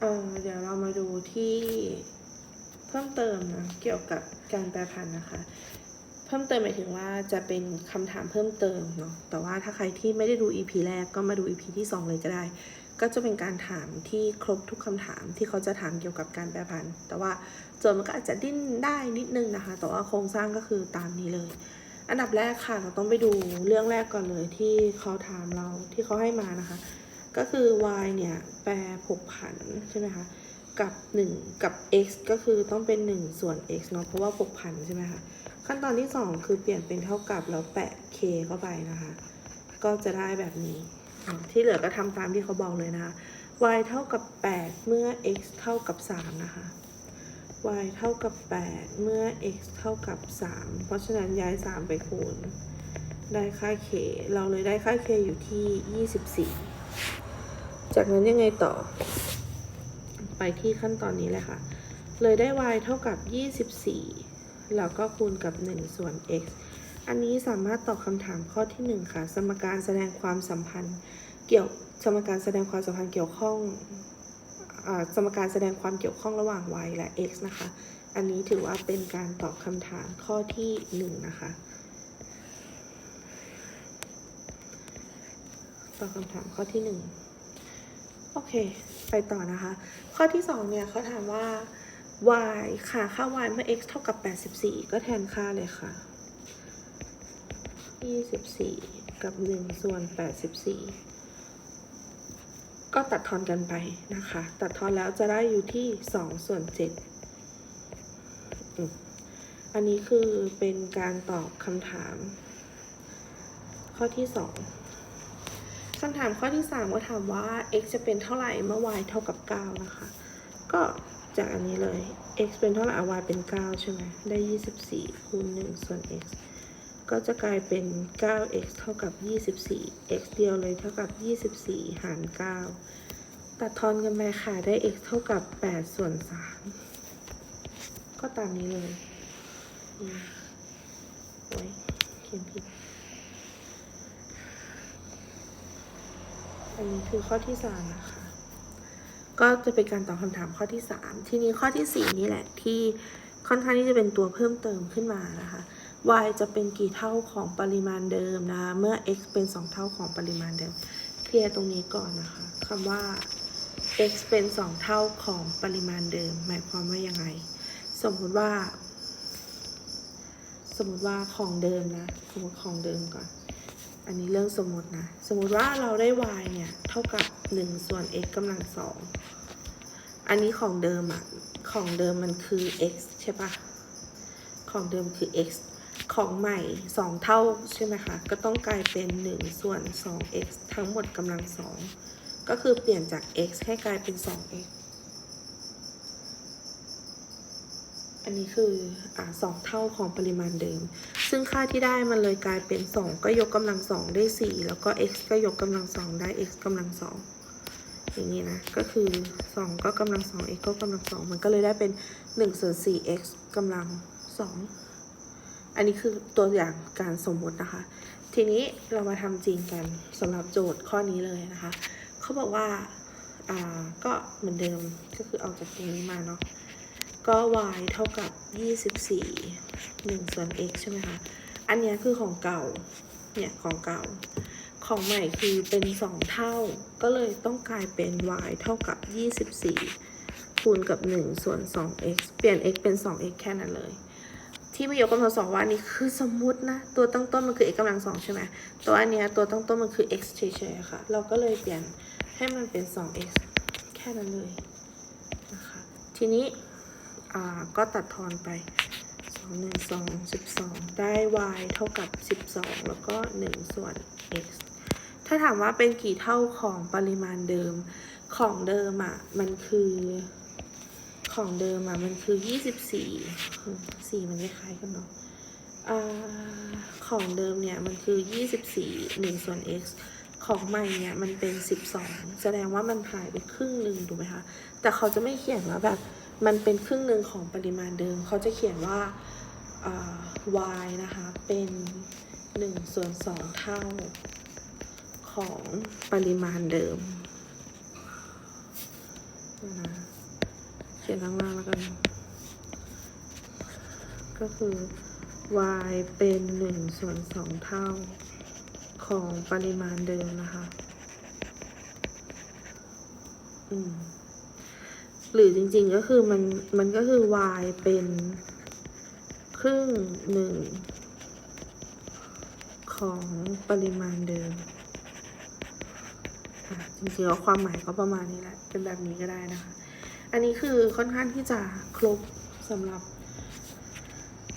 เออเดี๋ยวเรามาดูที่เพิ่มเติมนะเกี่ยวกับการแปรพันธุ์นะคะ เพิ่มเติมหมายถึงว่าจะเป็นคำถามเพิ่มเติมเนาะแต่ว่าถ้าใครที่ไม่ได้ดู EP แรกก็มาดู EP ที่ 2 เลยก็ได้ ก็จะเป็นการถามที่ครบทุกคำถามที่เขาจะถามเกี่ยวกับการแปรพันธุ์แต่ว่าโจทย์มันก็อาจจะดิ้นได้นิดนึงนะคะ แต่ว่าโครงสร้างก็คือตามนี้เลย อันดับแรกค่ะเราต้องไปดูเรื่องแรกก่อนเลยที่เขาถามเราที่เขาให้มานะคะ ก็คือ y เนี่ยแปรผกผันใช่ไหมคะกับ 1 กับ x ก็คือต้องเป็น 1 ส่วน x เนาะเพราะว่าผกผันใช่ไหมคะขั้นตอนที่ 2 คือเปลี่ยนเป็นเท่ากับแล้วแปะ k เข้าไปนะคะ ก็จะได้แบบนี้ ที่เหลือก็ทำตามที่เขาบอกเลยนะคะ y เท่ากับ 8 เมื่อ x เท่ากับ 3 นะคะ y เท่ากับ 8 เมื่อ x เท่ากับ 3 เพราะฉะนั้นย้าย 3 ไปคูณ ได้ค่า k เราเลยได้ค่า k อยู่ที่ 24 จากนั้นยังไงต่อ ไปที่ขั้นตอนนี้เลยค่ะ เลยได้ y เท่ากับ 24 แล้วก็คูณกับ 1 ส่วน x อันนี้สามารถตอบคำถามข้อที่ 1 ค่ะ สมการแสดงความสัมพันธ์เกี่ยวสมการแสดงความสัมพันธ์เกี่ยวข้องอสมการแสดงความเกี่ยวข้องระหว่าง y และ x นะคะ อันนี้ถือว่าเป็นการตอบคำถามข้อที่ 1 นะคะ อบคำถามข้อที่1โอเค ไปต่อนะคะ ข้อที่2เนี่ยเขาถามว่า y ค่ะ ค่า y เมื่อ x เท่ากับ 84 ก็แทนค่าเลยค่ะ 24 กับ 1 ส่วน 84 ก็ตัดทอนกันไปนะคะ ตัดทอนแล้วจะได้อยู่ที่ 2 ส่วน 7 อันนี้คือเป็นการตอบคำถาม ข้อที่ 2 คำถามข้อที่ 3 ก็ถามว่า x จะเป็นเท่าไหร่เมื่อ y เท่ากับ 9 นะคะ ก็จากอันนี้เลย x เป็นเท่าไหร่ y เป็น 9 ใช่ไหมได้ 24คูณ1ส่วน x ก็จะกลายเป็น 9x เท่ากับ 24 x เดียวเลยเท่ากับ 24 หาร 9 ตัดทอนกันไปค่ะ ได้ x เท่ากับ 8 ส่วน 3 ก็ตามนี้เลยโอ้ยเขียนผิด อันนี้คือข้อที่สามนะคะ ก็จะเป็นการตอบคำถามข้อที่สามทีนี้ข้อที่สี่นี่แหละที่ค่อนข้างที่จะเป็นตัวเพิ่มเติมขึ้นมานะคะ y จะเป็นกี่เท่าของปริมาณเดิมนะคะ เมื่อ x เป็น 2 เท่าของปริมาณเดิม เคลียร์ตรงนี้ก่อนนะคะคำว่า x เป็น 2 เท่าของปริมาณเดิม หมายความว่ายังไง สมมติว่า สมมติว่าของเดิมนะ สมมติของเดิมก่อน อันนี้เรื่องสมมตินะ สมมติว่าเราได้ y เนี่ย เท่ากับ 1 ส่วน x กำลังสอง อันนี้ของเดิมอะของเดิมมันคือ x ใช่ปะของเดิมคือ x ของใหม่ 2 เท่าใช่ไหมคะ ก็ต้องกลายเป็น 1 ส่วน 2x ทั้งหมดกำลังสอง ก็คือเปลี่ยนจาก x ให้กลายเป็น 2x อันนี้คืออ่าสองเท่าของปริมาณเดิม ซึ่งค่าที่ได้มันเลยกลายเป็น 2 ก็ยกกำลังสองได้ 4 แล้วก็ x ก็ยกกำลังสองได้ x กำลังสองอย่างนี้นะ ก็คือ 2 ก็กำลังสอง x ก็กำลังสองมันก็เลยได้เป็น1ส่วน 4x กำลังสองอันนี้คือตัวอย่างการสมมตินะคะ ทีนี้เรามาทำจริงกันสำหรับโจทย์ข้อนี้เลยนะคะ เขาบอกว่า อ่า ก็เหมือนเดิมก็คือเอาจากตรงนี้มาเนาะ ก็ y เท่ากับ 24 1 ส่วน x ใช่ไหมคะ อันนี้คือของเก่า เนี่ย ของเก่า ของใหม่คือเป็น 2 เท่า ก็เลยต้องกลายเป็น y เท่ากับ 24 คูณกับ 1 ส่วน 2x เปลี่ยน x เป็น 2x แค่นั้นเลย ที่ไม่ยกกำลังสองว่านี่คือสมมุตินะ ตัวตั้งต้นมันคือ x กำลังสองใช่ไหม ตัวอันนี้ตัวตั้งต้นมันคือ x เฉยๆค่ะ เราก็เลยเปลี่ยนให้มันเป็น 2x แค่นั้นเลยนะคะ ทีนี้ ก็ตัดทอนไป 2 1 2 12 ได้ y เท่ากับ 12 แล้วก็ 1 ส่วน x ถ้าถามว่าเป็นกี่เท่าของปริมาณเดิมของเดิมอะ มันคือของเดิมอะ มันคือ 24อืมสี่มันคล้ายกันเนาะอของเดิมเนี่ย มันคือ 24 1 ส่วน x ของใหม่เนี่ย มันเป็น 12 แสดงว่ามันหายไปครึ่งหนึ่งถูกไหมคะ แต่เขาจะไม่เขียนว่าแบบ มันเป็นครึ่งหนึ่งของปริมาณเดิม เขาจะเขียนว่าา y นะคะ เป็น1ส่วน2เท่าของปริมาณเดิมเขียนะเขียนข้งล่างแล้วกัน ก็คือ y เป็นหนึ่งส่วนสองเท่าของปริมาณเดิมนะคะ อืม หรือจริงๆก็คือมันมันก็คือ y เป็นครึ่งหนึ่งของปริมาณเดิม จริงๆแล้วความหมายก็ประมาณนี้แหละ เป็นแบบนี้ก็ได้นะคะ อันนี้คือค่อนข้างที่จะครบสำหรับ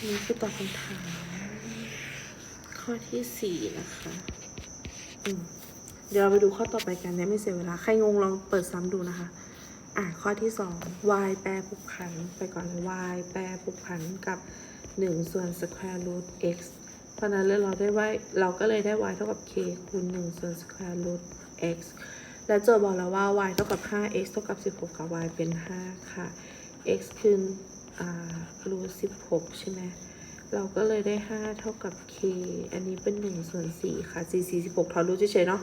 นนี่คือตอบคำถามข้อที่สี่นะคะเดี๋ยวเราไปดูข้อต่อไปกันเนี่ยไม่เสียเวลา ใครงงลองเปิดซ้ำดูนะคะ อะข้อที่สอง y แปรผูกพันไปก่อน y แปรผูกพันกับหนึ่งส่วน square root x เพราะนั้นเลยเราได้ว่าเราก็เลยได้ y เท่ากับ k คูณหนึ่งส่วน square root x และโจทย์บอกเราว่า y เท่ากับ 5 x เท่ากับ 16 กับ y เป็น 5 ค่ะ x คืออ่า root 16 ใช่ไหมเราก็เลยได้ 5 เท่ากับ k อันนี้เป็น 1 ส่วน 4 ค่ะ4 4 16ถอดรูทเฉยๆเนาะ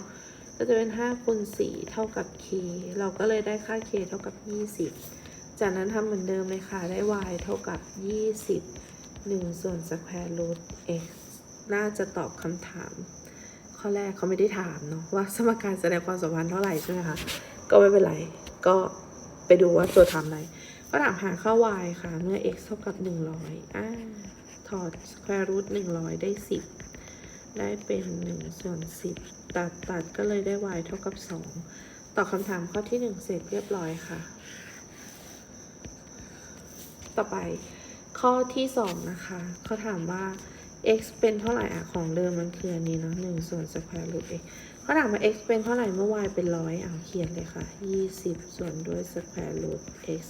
ก็จะเป็น5คูณ4เท่ากับ k เราก็เลยได้ค่า k เท่ากับ 20 จากนั้นทำเหมือนเดิมเลยค่ะ ได้ y เท่ากับ 20 1 ส่วน square root x น่าจะตอบคำถาม ข้อแรกเขาไม่ได้ถามเนาะว่าสมการแสดงความสัมพันธ์เท่าไหร่ใช่ไหมคะ ก็ไม่เป็นไร ก็ไปดูว่าตัวทำอะไร ก็ถามหาค่า y ค่ะ เมื่อ x เท่ากับ 100อ่าถอด square root 100 ได้ 10 ได้เป็น1ส่วน10 ตัดตัดก็เลยได้ y เท่ากับ 2 ตอบคำถามข้อที่ 1 เสร็จเรียบร้อยค่ะ ต่อไปข้อที่ 2 นะคะ เขาถามว่า x เป็นเท่าไหร่อะของเดิมมันคืออันนี้เนาะ1ส่วน square root x เขาถามว่า x เป็นเท่าไหร่เมื่อ y เป็นร้อยอะเขียนเลยค่ะ 20 ส่วนด้วย square root x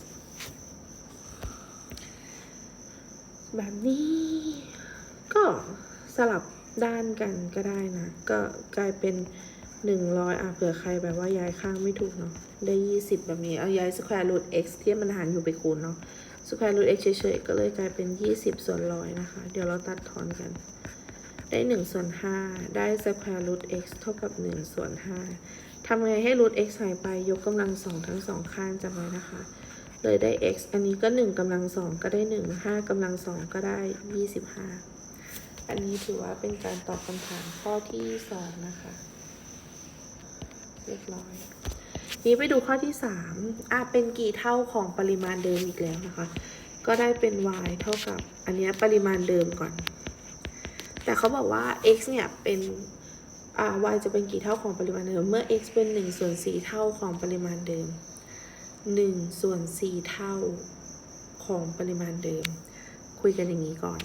แบบนี้ ก็สลับ ด้านกันก็ได้นะ ก็กลายเป็น100อะเผื่อใครแบบว่าย้ายข้างไม่ถูกเนาะ ได้20แบบนี้ เอาย้าย square root x ที่มันหารอยู่ไปคูณเนาะ square root x เฉยๆก็เลยกลายเป็น20ส่วนร้อยนะคะ เดี๋ยวเราตัดทอนกัน ได้1ส่วน5ได้ square root x เท่ากับ1ส่วน5ทำไงให้ root x หายไปยกกำลังสองทั้งสองข้างจำไว้นะคะ เลยได้ x อันนี้ก็ 1กำลังสองก็ได้ 1 5กำลังสองก็ได้ 25 อันนี้ถือว่าเป็นการตอบคำถามข้อที่2นะคะเรียบร้อย นี้ไปดูข้อที่3อะเป็นกี่เท่าของปริมาณเดิมอีกแล้วนะคะ ก็ได้เป็น y เท่ากับ อันนี้ปริมาณเดิมก่อน แต่เขาบอกว่า x เนี่ยเป็นอ่า y จะเป็นกี่เท่าของปริมาณเดิม เมื่อ x เป็น1ส่วน4เท่าของปริมาณเดิม1ส่วน4เท่าของปริมาณเดิม คุยกันอย่างนี้ก่อน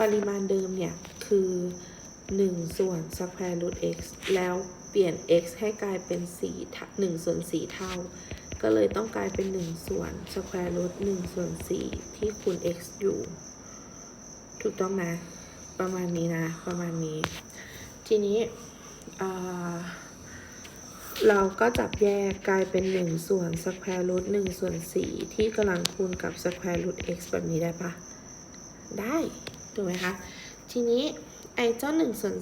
ปริมาณเดิมเนี่ย คือ 1 ส่วน square root x แล้วเปลี่ยน x ให้กลายเป็น4เท่า1ส่วน 4 เท่า ก็เลยต้องกลายเป็น 1 ส่วน square root 1ส่วน 4 ที่คูณ x อยู่ ถูกต้องนะ ประมาณนี้นะ ประมาณนี้ ทีนี้เราก็จับแยกกลายเป็น 1 ส่วน square root 1ส่วน 4 ที่กำลังคูณกับ square root x แบบนี้ได้ปะได้ ถูกไหมคะ ทีนี้ไอ้เจ้า1ส่วน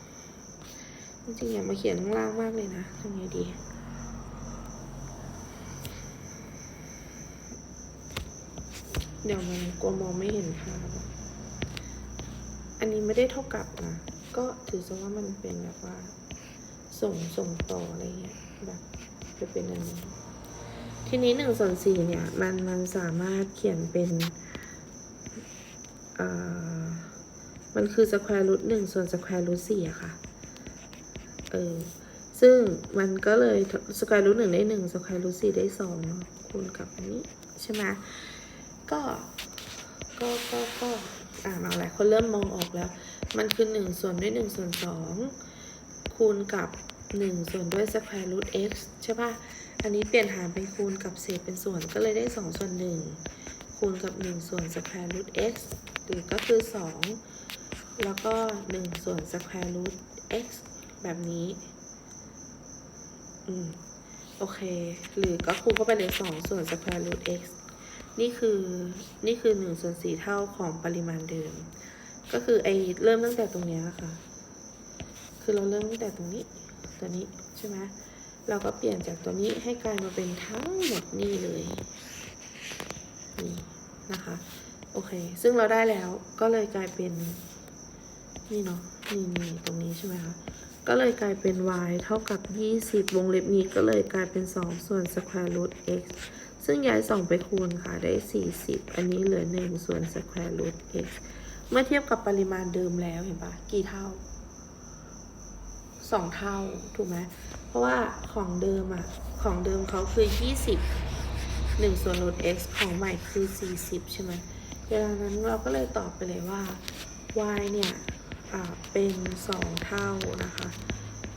4จริงๆอย่ามาเขียนข้างล่างมากเลยนะทำไงดีเดี๋ยวมันกลัวมองไม่เห็นภาพอะอันนี้ไม่ได้เท่ากับนะ ก็ถือซะว่ามันเป็นแบบว่า ส่งส่งต่ออะไรเงี้ยแบบจะเป็นอันนี้ทีนี้หนึ่งส่วนสี่เนี่ย มันมันสามารถเขียนเป็น มันคือ square root หนึ่งส่วน square root สี่อะค่ะ เออ ซึ่งมันก็เลย square root หนึ่งได้หนึ่ง square root สี่ได้สองคูณกับนี้ใช่ไหมก็ ก็ ก็ ก็ อ่ามาหลายคนเริ่มมองออกแล้ว มันคือหนึ่งส่วนด้วยหนึ่งส่วนสองคูณกับหนึ่งส่วนด้วย square root x ใช่ปะอันนี้เปลี่ยนหารเป็นคูณกับเศษเป็นส่วนก็เลยได้สองส่วนหนึ่งคูณกับหนึ่งส่วน square root x หรือก็ คือสองแล้วก็หนึ่งส่วน square root x แบบนี้ อืม โอเค หรือก็คูณเข้าไปเลยสองส่วน square root x นี่คือนี่คือหนึ่งส่วนสี่เท่าของปริมาณเดิม ก็คือไอเริ่มตั้งแต่ตรงเนี้ยค่ะ คือเราเริ่มตั้งแต่ตรงนี้ตัวนี้ใช่ไหมเราก็เปลี่ยนจากตัวนี้ให้กลายมาเป็นทั้งหมดนี่เลย นี่นะคะ โอเค ซึ่งเราได้แล้วก็เลยกลายเป็นนี่เนาะนี่นี่ตรงนี้ใช่ไหมคะก็เลยกลายเป็น y เท่ากับ 20 วงเล็บนี้ก็เลยกลายเป็น 2 ส่วน square root x ซึ่งย้าย 2 ไปคูณค่ะได้ 40 อันนี้เหลือ 1 ส่วน square root x เมื่อเทียบกับปริมาณเดิมแล้วเห็นปะกี่เท่าสองเท่า ถูกไหมเพราะว่าของเดิมอะของเดิมเขาคือ 20 1 ส่วน root x ของใหม่คือ 40 ใช่ไหม เวลานั้นเราก็เลยตอบไปเลยว่า y เนี่ยเป็น 2 เท่านะคะ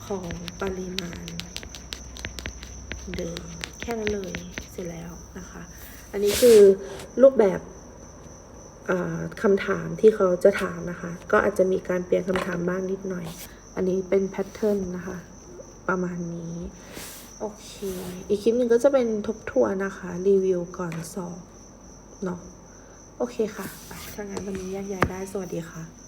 ของปริมาณเดิมแค่นั้นเลยเสร็จแล้วนะคะ อันนี้คือรูปแบบคำถามที่เขาจะถามนะคะ ก็อาจจะมีการเปลี่ยนคำถามบ้างนิดหน่อย อันนี้เป็นแพทเทิร์นนะคะ ประมาณนี้ โอเค อีกคลิปหนึ่งก็จะเป็นทบทวนนะคะ รีวิวก่อนสอบเนาะ โอเคค่ะถ้างั้นวันนี้แยกย้ายได้ สวัสดีค่ะ